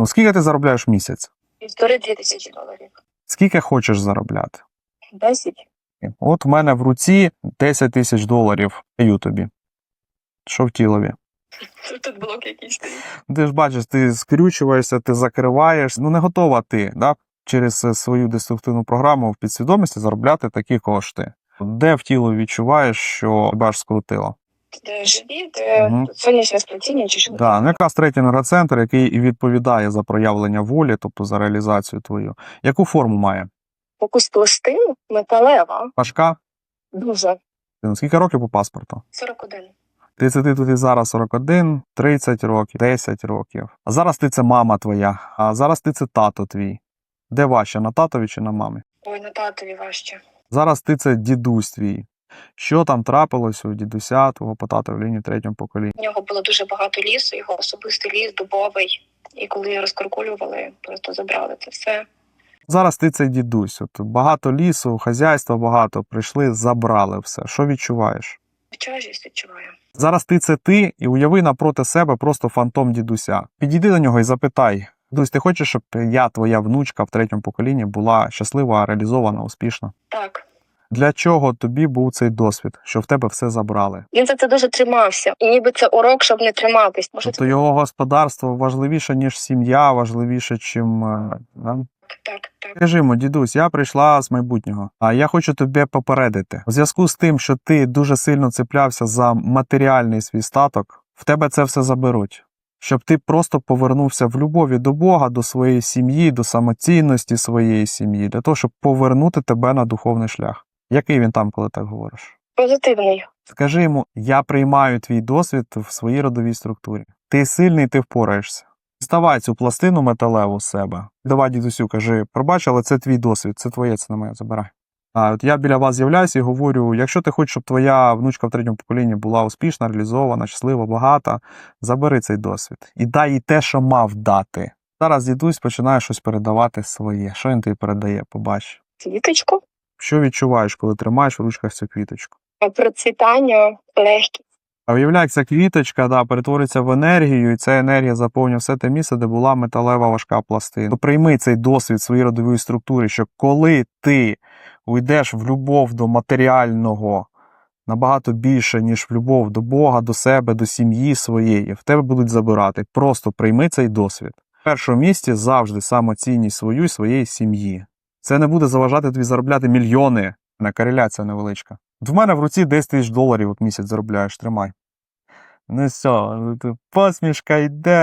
Ну скільки ти заробляєш в місяць? Півтори дві тисячі доларів. Скільки хочеш заробляти? Десять. От в мене в руці 10 тисяч доларів. Даю тобі. Що в тілові? Тут блок якийсь. Ти ж бачиш, ти скрючуєшся, ти закриваєш. Ну не готова ти, да? через е, свою деструктивну програму в підсвідомості заробляти такі кошти. Де в тіло відчуваєш, що тебе аж скрутило? Де живіт, де Мгм. сонячне сплетіння чи що. Да, ну якраз третій нейроцентр, який і відповідає за проявлення волі, тобто за реалізацію твою. Яку форму має? Якусь пластину металева. Важка? Дуже. Скільки років по паспорту? 41. Ти це ти тут і зараз 41, 30 років, 10 років. А зараз ти це мама твоя, а зараз ти це тато твій. Де важче, на татові чи на мамі? Ой, на татові важче. Зараз ти це дідусь твій. Що там трапилось у дідуся твого по татові лінії третьому поколінні? У нього було дуже багато лісу, його особистий ліс, дубовий. І коли розкуркулювали, просто забрали це все. Зараз ти цей дідусь. От багато лісу, хазяйства багато, прийшли, забрали все. Що відчуваєш? Тяжість відчуваю. Зараз ти це ти і уяви напроти себе просто фантом дідуся. Підійди до нього і запитай: Дідусь, ти хочеш, щоб я, твоя внучка в третьому поколінні, була щаслива, реалізована, успішна? Так. Для чого тобі був цей досвід, що в тебе все забрали? Він за це дуже тримався. І ніби це урок, щоб не триматись. Може, Тобто його господарство важливіше, ніж сім'я, важливіше, чим. е, да? так, так. Скажи йому, дідусь, я прийшла з майбутнього, а я хочу тебе попередити. У зв'язку з тим, що ти дуже сильно цеплявся за матеріальний свій статок, в тебе це все заберуть. Щоб ти просто повернувся в любові до Бога, до своєї сім'ї, до самоцінності своєї сім'ї, для того, щоб повернути тебе на духовний шлях. Який він там, коли так говориш? Позитивний. Скажи йому: я приймаю твій досвід в своїй родовій структурі. Ти сильний, ти впораєшся. Ставай цю пластину металеву з себе. Давай, дідусю, кажи, пробач, але це твій досвід, це твоє, це не моє, забирай. А от я біля вас з'являюся і говорю: якщо ти хочеш, щоб твоя внучка в третьому поколінні була успішна, реалізована, щаслива, багата, забери цей досвід і дай їй те, що мав дати. Зараз дідусь починає щось передавати своє. Що він тобі передає? Побач. Квіточку. Що відчуваєш, коли тримаєш в ручках цю квіточку? Процвітання, легкість. А уявляй, як ця квіточка да, перетвориться в енергію, і ця енергія заповнює все те місце, де була металева важка пластина. То прийми цей досвід своєї родової структури, що коли ти уйдеш в любов до матеріального набагато більше, ніж в любов до Бога, до себе, до сім'ї своєї, в тебе будуть забирати. Просто прийми цей досвід. В першому місці завжди самоцінність свою і своєї сім'ї. Це не буде заважати тобі заробляти мільйони. На кореляція невеличка. В мене в руці 10 тисяч доларів от місяць заробляєш, тримай. Ну все, посмішка йде.